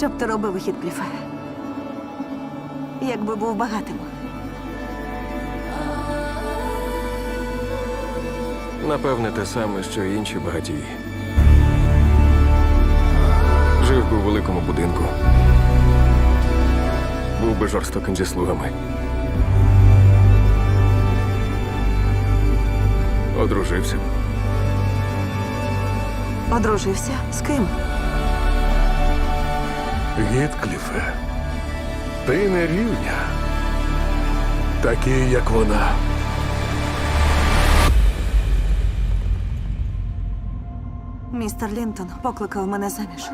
Що б ти робив, Хіткліфе? Якби був багатим. Напевне, те саме, що й інші багатії. Жив би у великому будинку. Був би жорстоким зі слугами. Одружився. Одружився з ким? Гіткліфе, ти не рівня. Такий, як вона. Містер Лінтон покликав мене заміж.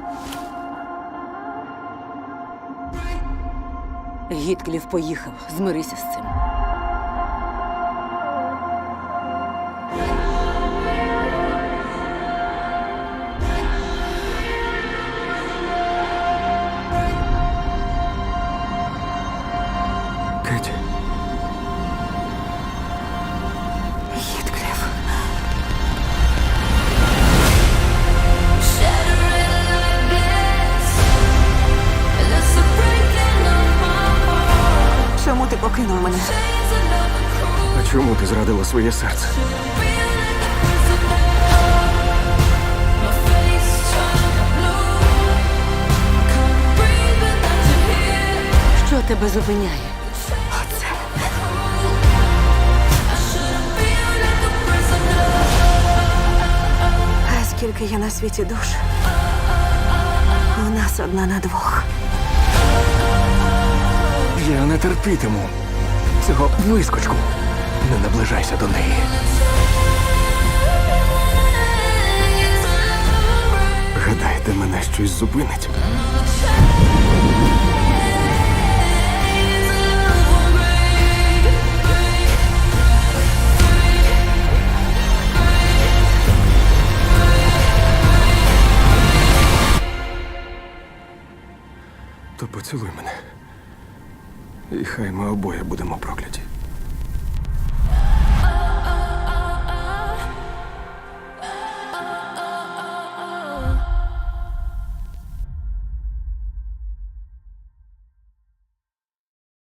Гіткліф поїхав. Змирися з цим. Покинув мене? а чому ти зрадила своє серце? Що тебе зупиняє? А скільки є на світі душ? У нас одна на двох. Я не терпітиму цього вискочку. Не наближайся до неї. Гадаєте, мене щось зупинить? То поцілуй мене. І хай ми обоє будемо прокляті.